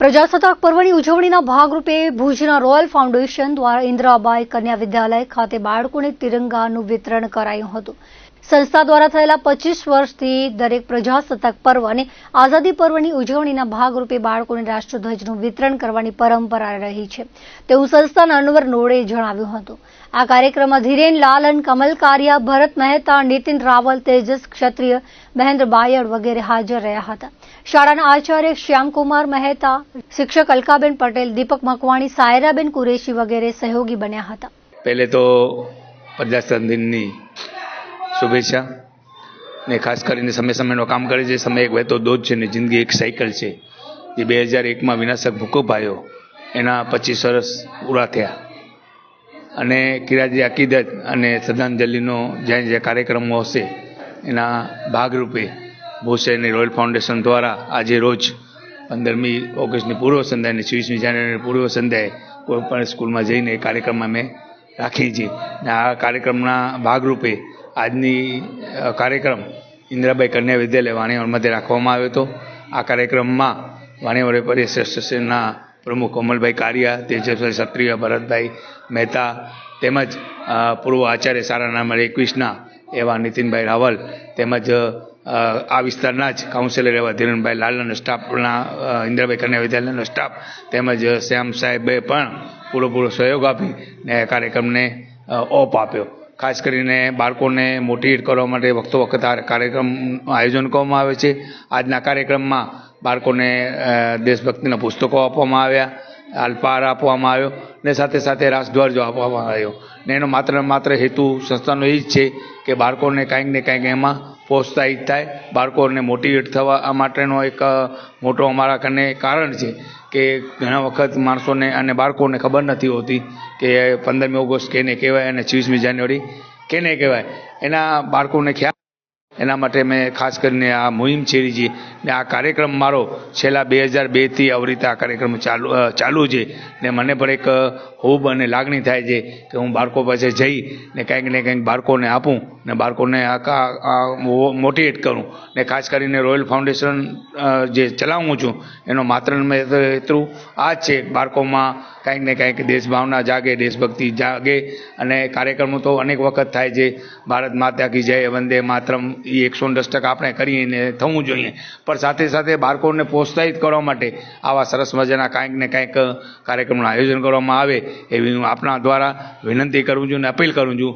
પ્રજાસત્તાક પર્વની ઉજવણીના ભાગરૂપે ભુજના રોયલ ફાઉન્ડેશન દ્વારા ઇન્દિરાબાઈ કન્યા વિદ્યાલય ખાતે બાળકોને તિરંગાનું વિતરણ કરાયું હતું. સંસ્થા દ્વારા થયેલા પચીસ વર્ષથી દરેક પ્રજાસત્તાક પર્વ અને આઝાદી પર્વની ઉજવણીના ભાગરૂપે બાળકોને રાષ્ટ્રધ્વજનું વિતરણ કરવાની પરંપરા રહી છે. તેવું સંસ્થાના અનવર નોડે જણાવ્યું હતું. આ કાર્યક્રમમાં ધીરેન લાલન કમલ કારિયા, ભરત મહેતા, નીતિન રાવલ, તેજસ ક્ષત્રિય, મહેન્દ્ર બાયડ વગેરે હાજર રહ્યા હતા. શાળાના આચાર્ય શ્યામકુમાર મહેતા, શિક્ષક અલકાબેન પટેલ, દીપક મકવાણી, સાયરાબેન કુરેશી વગેરે સહયોગી બન્યા હતા. પહેલે તો પ્રજાસત્તાક દિનની શુભેચ્છા. ને ખાસ કરીને સમય સમયનો કામ કરે છે, સમય એક વહેતો દોધ છે ને જિંદગી એક સાયકલ છે. જે બે હજાર એકમાં વિનાશક ભૂકંપ એના પચીસ વર્ષ પૂરા થયા. અને કિરાજી અકીદત અને શ્રદ્ધાંજલિનો જ્યાં જ્યાં કાર્યક્રમો હશે, એના ભાગરૂપે શહેરની રોયલ ફાઉન્ડેશન દ્વારા આજે રોજ પંદરમી ઓગસ્ટની પૂર્વ સંધ્યા અને છવ્વીસમી જાન્યુઆરીની પૂર્વ સંધ્યાએ કોઈ પણ સ્કૂલમાં જઈને એ કાર્યક્રમ અમે છીએ. અને આ કાર્યક્રમના ભાગરૂપે આજની કાર્યક્રમ ઇન્દિરાબાઈ કન્યા વિદ્યાલય વાણિયાવર મધ્યે રાખવામાં આવ્યો હતો. આ કાર્યક્રમમાં વાણિયાવર વેપારી એસોસિએશનના પ્રમુખ કોમલભાઈ કારિયા તેજસભાઈ ક્ષત્રિય ભરતભાઈ મહેતા તેમજ પૂર્વ આચાર્ય સારા નંબર એકવીસના એવા નીતિનભાઈ રાવલ તેમજ આ વિસ્તારના જ કાઉન્સિલર એવા ધીરણભાઈ લાલના સ્ટાફના ઇન્દિરાભાઈ કન્યા વિદ્યાલયનો સ્ટાફ તેમજ, શ્યામ સાહેબે પણ પૂરેપૂરો સહયોગ આપી ને કાર્યક્રમને ઓપ આપ્યો. ખાસ કરીને બાળકોને મોટિવેટ કરવા માટે વખતો વખત આ કાર્યક્રમનું આયોજન કરવામાં આવે છે. આજના કાર્યક્રમમાં બાળકોને દેશભક્તિના પુસ્તકો આપવામાં આવ્યા. અલ્પાહાર આપવામાં આવ્યો ને સાથે સાથે રાષ્ટ્રધ્વજ આપવામાં આવ્યો. ને એનો માત્ર માત્ર હેતુ સંસ્થાનો એ જ છે કે બાળકોને કાંઈક ને કાંઈક એમાં પ્રોત્સાહિત થાય. બાળકોને મોટિવેટ થવા આ માટેનો એક મોટો અમારા કને કારણ છે કે ઘણા વખત માણસોને અને બાળકોને ખબર નથી હોતી કે પંદરમી ઓગસ્ટ કેને કહેવાય અને છવ્વીસમી જાન્યુઆરી કેને કહેવાય. એના બાળકોને ખ્યાલ એના માટે મેં ખાસ કરીને આ મુહિમ છેડી છે ને આ કાર્યક્રમ મારો છેલ્લા બે હજાર બેથી આવી રીતે આ કાર્યક્રમ ચાલુ ચાલુ છે. ને મને પણ એક હોબ અને લાગણી થાય છે કે હું બાળકો પાસે જઈ ને કંઈક ને કંઈક બાળકોને આપું ને બાળકોને આ મોટિવેટ કરું. ને ખાસ કરીને રોયલ ફાઉન્ડેશન જે ચલાવું છું, એનો માત્ર ને એટલું આ જ છે બાળકોમાં કાંઈક ને કાંઈક દેશભાવના જાગે, દેશભક્તિ જાગે. અને કાર્યક્રમો તો અનેક વખત થાય છે. ભારત માતા કી જય, વંદે માતરમ. એ એકસો દસ ટકા આપણે કરીએ ને થવું જોઈએ. પણ સાથે સાથે બાળકોને પ્રોત્સાહિત કરવા માટે આવા સરસ મજાના કાંઈક ને કાંઈક કાર્યક્રમનું આયોજન કરવામાં આવે એવી હું આપના દ્વારા વિનંતી કરું છું અને અપીલ કરું છું.